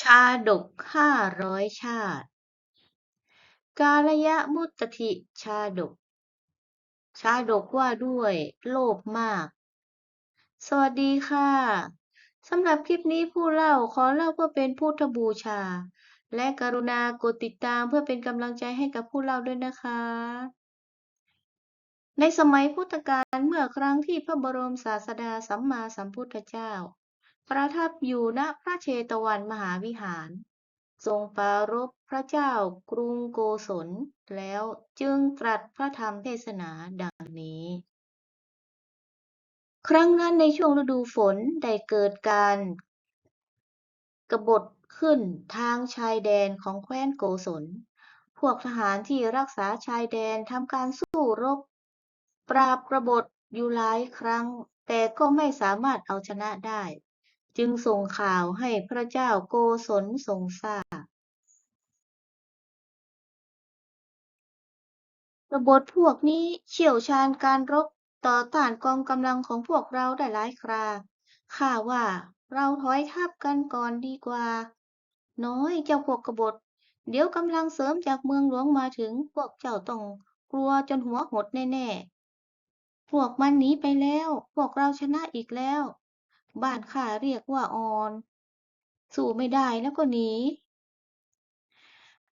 ชาดกห้าร้อยชาติ กาลยมุตติชาดก ชาดกว่าด้วยโลภมาก สวัสดีค่ะสำหรับคลิปนี้ผู้เล่าขอเล่าเพื่อเป็นพุทธบูชา และกรุณากดติดตามเพื่อเป็นกำลังใจให้กับผู้เล่าด้วยนะคะ ในสมัยพุทธกาลเมื่อครั้งที่พระบรมศาสดาสัมมาสัมพุทธเจ้า ประทับอยู่ณพระเชตวันมหาวิหาร ทรงปรารภพระเจ้ากรุงโกศลแล้วจึงตรัสพระธรรมเทศนาดังนี้ ครั้งนั้นในช่วงฤดูฝนได้เกิดการกบฏขึ้นทางชายแดนของแคว้นโกศล พวกทหารที่รักษาชายแดนทำการสู้รบ ปราบกบฏอยู่หลายครั้ง แต่ก็ไม่สามารถเอาชนะได้ จึงส่งข่าวให้พระเจ้าโกศลทรงทราบกบฏพวกนี้เชี่ยวชาญการรบต่อต้านกองกำลังของพวกเราได้หลายครา ข้าว่าเราถอยทัพกันก่อนดีกว่า น้อยเจ้าพวกกบฏ เดี๋ยวกำลังเสริมจากเมืองหลวงมาถึงพวกเจ้าต้องกลัวจนหัวหดแน่ๆ พวกมันหนีไปแล้ว พวกเราชนะอีกแล้ว บ้านข้าเรียกว่าอ่อน สู้ไม่ได้แล้วก็หนี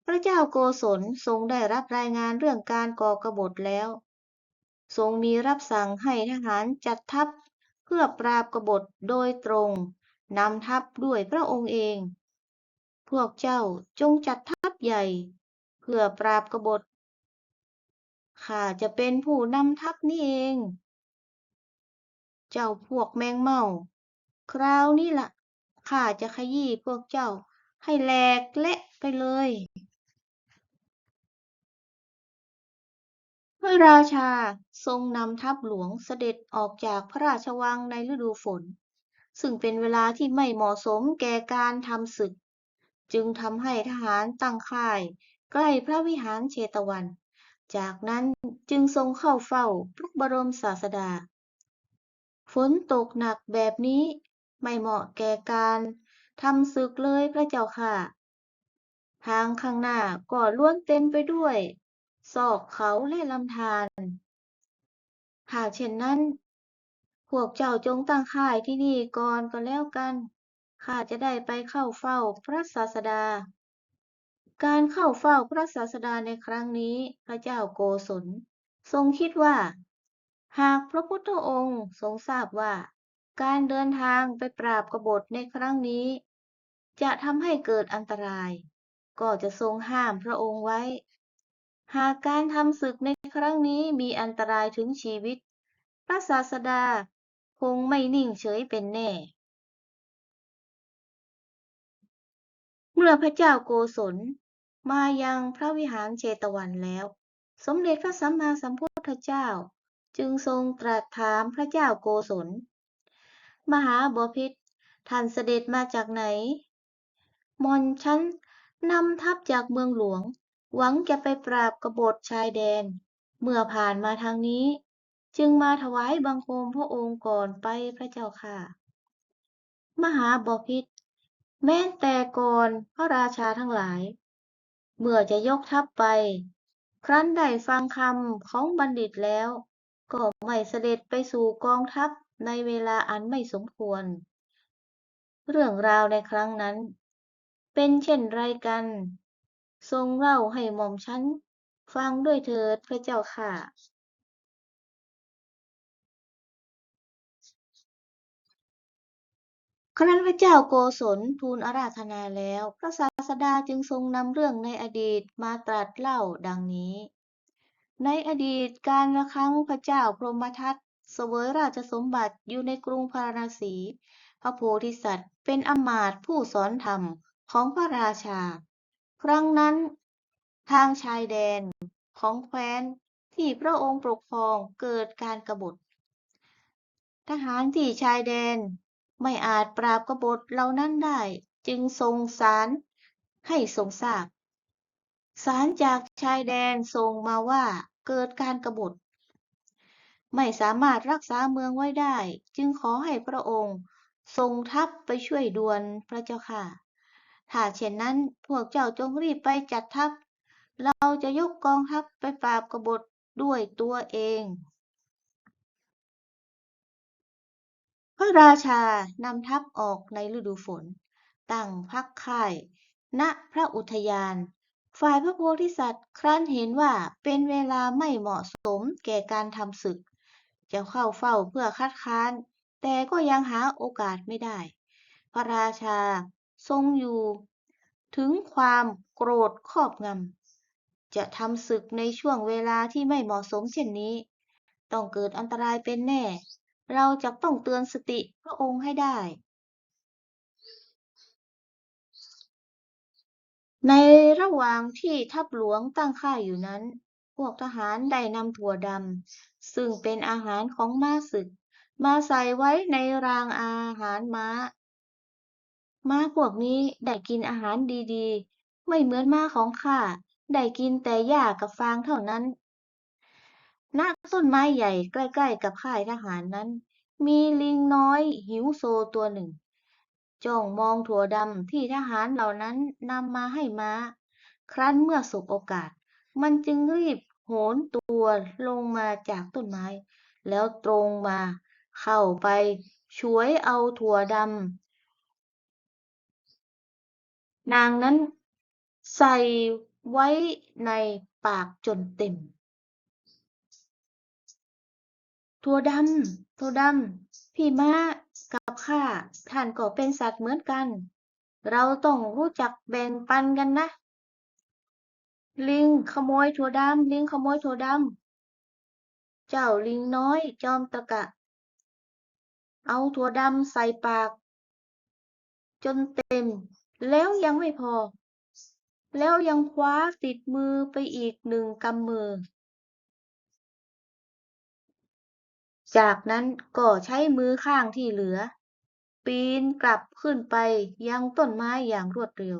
พระเจ้าโกศลทรงได้รับรายงานเรื่องการก่อกบฏแล้ว ทรงมีรับสั่งให้ทหารจัดทัพเพื่อปราบกบฏโดยตรงนำทัพด้วยพระองค์เอง พวกเจ้าจงจัดทัพใหญ่ เพื่อปราบกบฏข้าจะเป็นผู้นำทัพนี่เอง เจ้าพวกแมงเม่า คราวนี้ล่ะข้าจะขยี้พวกเจ้า ให้แหลกเละไปเลย พระราชาทรงนำทัพหลวงเสด็จออกจากพระราชวังในฤดูฝน ซึ่งเป็นเวลาที่ไม่เหมาะสมแก่การทำศึก จึงทำให้ทหารตั้งค่าย ใกล้พระวิหารเชตวัน จากนั้นจึงทรงเข้าเฝ้าพระบรมศาสดา ฝนตกหนักแบบนี้ ไม่เหมาะแก่การทำศึกเลยพระเจ้าค่ะ ทางข้างหน้าก็ล้วนเต็มไปด้วยซอกเขาและลำธารหากเช่นนั้น พวกเจ้าจงตั้งค่ายที่นี่ก่อนก็แล้วกัน ข้าจะได้ไปเข้าเฝ้าพระศาสดา การเข้าเฝ้าพระศาสดาในครั้งนี้ พระเจ้าโกศล ทรงคิดว่า หากพระพุทธองค์ทรงทราบว่า การเดินทางไปปราบกบฏในครั้งนี้ จะทำให้เกิดอันตราย ก็จะทรงห้ามพระองค์ไว้ หากการทำศึกในครั้งนี้มีอันตรายถึงชีวิต พระศาสดาคงไม่นิ่งเฉยเป็นแน่ เมื่อพระเจ้าโกศลมายังพระวิหารเชตวันแล้ว สมเด็จพระสัมมาสัมพุทธเจ้า จึงทรงตรัสถามพระเจ้าโกศล มหาบพิตรท่านเสด็จมาจากไหนมอนฉันนำทัพจากเมืองหลวง หวังจะไปปราบกบฏชายแดน เมื่อผ่านมาทางนี้ จึงมาถวายบังคมพระองค์ก่อนไปพระเจ้าค่ะ มหาบพิตรแม้แต่ก่อนพระราชาทั้งหลาย เมื่อจะยกทัพไป ครั้นได้ฟังคำของบัณฑิตแล้ว ก็ไม่เสด็จไปสู่กองทัพ ในเวลาอันไม่สมควร เรื่องราวในครั้งนั้น เป็นเช่นไรกัน ทรงเล่าให้หม่อมฉันฟังด้วยเถิดพระเจ้าค่ะ ครั้นพระเจ้าโกศลทูลอาราธนาแล้ว พระศาสดาจึงทรงนำเรื่องในอดีตมาตรัสเล่าดังนี้ ในอดีตการละครั้งพระเจ้าพรหมทัต เสวยราชสมบัติอยู่ในกรุงพาราณสี พระโพธิสัตว์เป็นอมาตย์ผู้สอนธรรมของพระราชา ครั้งนั้น ทางชายแดนของแคว้นที่พระองค์ปกครองเกิดการกบฏ ทหารที่ชายแดนไม่อาจปราบกบฏเหล่านั้นได้ จึงทรงสารให้ทรงทราบสารจากชายแดนทรงมาว่าเกิดการกบฏ ไม่สามารถรักษาเมืองไว้ได้ จึงขอให้พระองค์ทรงทัพไปช่วยด่วนพระเจ้าค่ะ ถ้าเช่นนั้นพวกเจ้าจงรีบไปจัดทัพ เราจะยกกองทัพไปปราบกบฏด้วยตัวเอง พระราชานำทัพออกในฤดูฝน ตั้งพักค่าย ณพระอุทยาน ฝ่ายพระโพธิสัตว์ครั้นเห็นว่าเป็นเวลาไม่เหมาะสมแก่การทำศึก จะเข้าเฝ้าเพื่อคัดค้าน แต่ก็ยังหาโอกาสไม่ได้ พระราชาทรงอยู่ ถึงความโกรธครอบงำจะทำศึกในช่วงเวลาที่ไม่เหมาะสมเช่นนี้ ต้องเกิดอันตรายเป็นแน่ เราจะต้องเตือนสติพระองค์ให้ได้ ในระหว่างที่ทัพหลวงตั้งค่ายอยู่นั้น พวกทหารได้นำถั่วดำ ซึ่งเป็นอาหารของม้าศึก มาใส่ไว้ในรางอาหารม้า ม้าพวกนี้ได้กินอาหารดีๆ ไม่เหมือนม้าของข้าได้กินแต่หญ้ากับฟางเท่านั้นณต้นไม้ใหญ่ใกล้ๆ กับค่ายทหารนั้น มีลิงน้อยหิวโซตัวหนึ่ง จ้องมองถั่วดำที่ทหารเหล่านั้นนำมาให้ม้า ครั้นเมื่อสบโอกาส มันจึงรีบ โหนตัวลงมาจากต้นไม้ แล้วตรงมาเข้าไปฉวยเอาถั่วดำนางนั้นใส่ไว้ในปากจนเต็ม ถั่วดำถั่วดำพี่ม้ากับข้าท่านก็เป็นสัตว์เหมือนกัน เราต้องรู้จักแบ่งปันกันนะ ลิงขโมยถั่วดำลิงขโมยถั่วดำเจ้าลิงน้อย จอมตะกะ เอาถั่วดำใส่ปาก จนเต็ม แล้วยังไม่พอ แล้วยังคว้าติดมือไปอีกหนึ่งกำมือ จากนั้นก็ใช้มือข้างที่เหลือ ปีนกลับขึ้นไปยังต้นไม้อย่างรวดเร็ว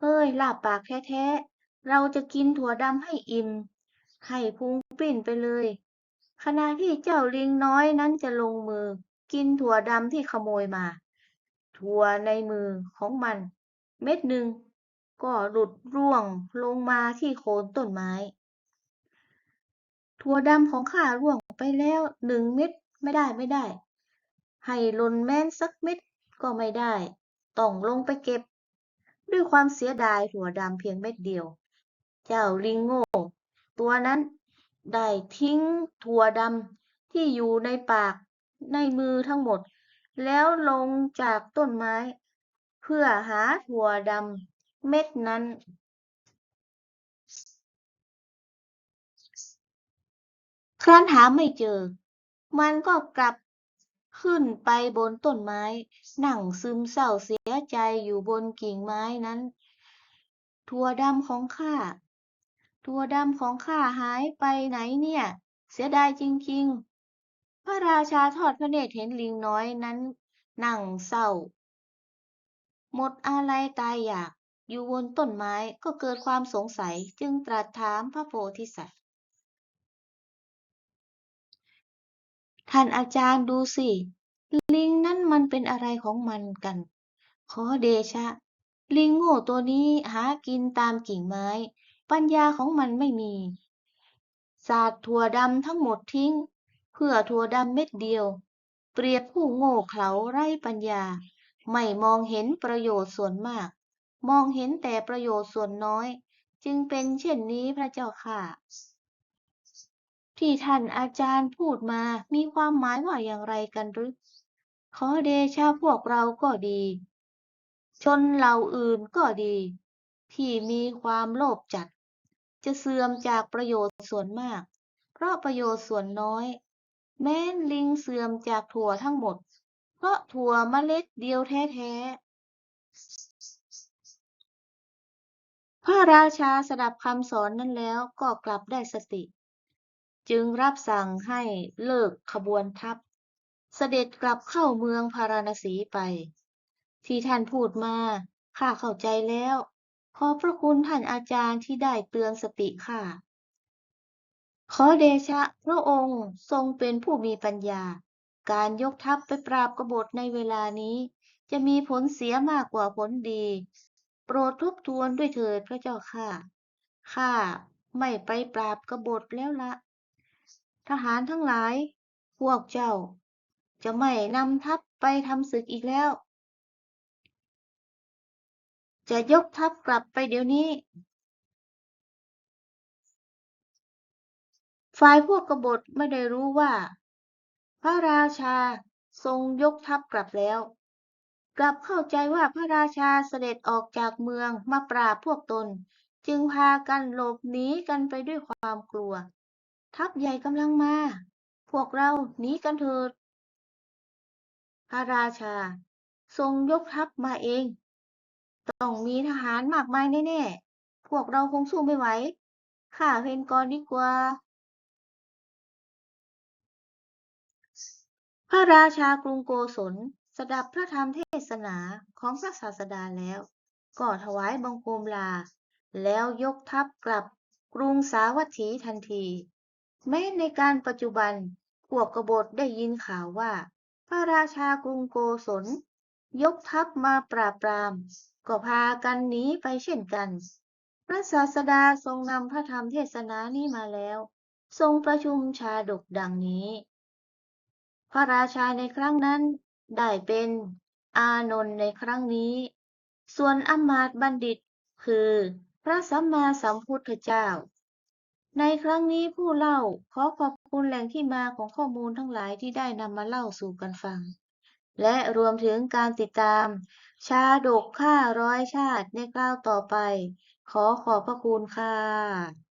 เฮ้ยลาบปากแท้ๆ เราจะกินถั่วดำให้อิ่ม ให้พุงปิ้นไปเลย ขณะที่เจ้าลิงน้อยนั้นจะลงมือ กินถั่วดำที่ขโมยมา ถั่วในมือของมัน เม็ดหนึ่งก็หลุดร่วงลงมาที่โคนต้นไม้ ถั่วดำของข้าร่วงไปแล้วหนึ่งเม็ดไม่ได้ไม่ได้ ให้หล่นแม้นสักเม็ดก็ไม่ได้ ต้องลงไปเก็บ ด้วยความเสียดายถั่วดำเพียงเม็ดเดียว จ้าลิงโง่ตัวนั้น ได้ทิ้งถั่วดำที่อยู่ในปากในมือทั้งหมด แล้วลงจากต้นไม้ เพื่อหาถั่วดำเม็ดนั้น ครั้นหาไม่เจอ มันก็กลับขึ้นไปบนต้นไม้ นั่งซึมเศร้าเสียใจอยู่บนกิ่งไม้นั้น ถั่วดำของข้า ถั่วดำของข้าหายไปไหนเนี่ย เสียดายจริง ๆ พระราชาทอดพระเนตรเห็นลิงน้อยนั้น นั่งเศร้า หมดอาลัยตายอยาก อยู่บนต้นไม้ก็เกิดความสงสัยจึงตรัสถามพระโพธิสัตว์ ท่านอาจารย์ดูสิ ลิงนั่นมันเป็นอะไรของมันกัน ขอเดชะ ลิงโง่ตัวนี้หากินตามกิ่งไม้ ปัญญาของมันไม่มี ศาสาดถั่วดำทั้งหมดทิ้ง เพื่อถั่วดำเม็ดเดียว เปรียบผู้โง่เขลาไร้ปัญญา ไม่มองเห็นประโยชน์ส่วนมาก มองเห็นแต่ประโยชน์ส่วนน้อย จึงเป็นเช่นนี้พระเจ้าค่ะ ที่ท่านอาจารย์พูดมามีความหมายว่าอย่างไรกันหรือขอเดชะพวกเราก็ดี ชนเหล่าอื่นก็ดี ที่มีความโลภจัด จะเสื่อมจากประโยชน์ส่วนมาก เพราะประโยชน์ส่วนน้อย แม้นลิงเสื่อมจากถั่วทั้งหมด เพราะถั่วเมล็ดเดียวแท้ๆ พระราชาสดับคำสอนนั้นแล้วก็กลับได้สติ จึงรับสั่งให้เลิกขบวนทัพ เสด็จกลับเข้าเมืองพาราณสีไป ที่ท่านพูดมาข้าเข้าใจแล้ว ขอพระคุณท่านอาจารย์ที่ได้เตือนสติข้าขอเดชะพระองค์ทรงเป็นผู้มีปัญญา การยกทัพไปปราบกบฏในเวลานี้ จะมีผลเสียมากกว่าผลดี โปรดทบทวนด้วยเถิดพระเจ้าค่ะ ข้าไม่ไปปราบกบฏแล้วละ ทหารทั้งหลาย พวกเจ้า จะไม่นำทัพไปทำศึกอีกแล้ว จะยกทัพกลับไปเดี๋ยวนี้ ฝ่ายพวกกบฏไม่ได้รู้ว่า พระราชาทรงยกทัพกลับแล้ว กลับเข้าใจว่าพระราชาเสด็จออกจากเมืองมาปราบพวกตน จึงพากันหลบหนีกันไปด้วยความกลัว ทัพใหญ่กำลังมา พวกเราหนีกันเถิด พระราชาทรงยกทัพมาเอง ต้องมีทหารมากมายแน่ๆ พวกเราคงสู้ไม่ไหว ข้าเพนก่อนดีกว่า พระราชากรุงโกศลสดับพระธรรมเทศนาของพระศาสดาแล้ว ก็ถวายบังคมลา แล้วยกทัพกลับกรุงสาวัตถีทันที แม้ในการปัจจุบันพวกกบฏได้ยินข่าวว่า พระราชากรุงโกศลยกทัพมาปราบปราม ก็พากันหนีไปเช่นกัน พระศาสดาทรงนำพระธรรมเทศนานี้มาแล้ว ทรงประชุมชาดกดังนี้ พระราชาในครั้งนั้นได้เป็นอานนท์ในครั้งนี้ ส่วนอมาตบัณฑิตคือพระสัมมาสัมพุทธเจ้า ในครั้งนี้ผู้เล่าขอขอบคุณแหล่งที่มาของข้อมูลทั้งหลายที่ได้นำมาเล่าสู่กันฟัง และรวมถึงการติดตาม ชาดกข้าร้อยชาติในคราวต่อไป ขอขอบพระคุณค่ะ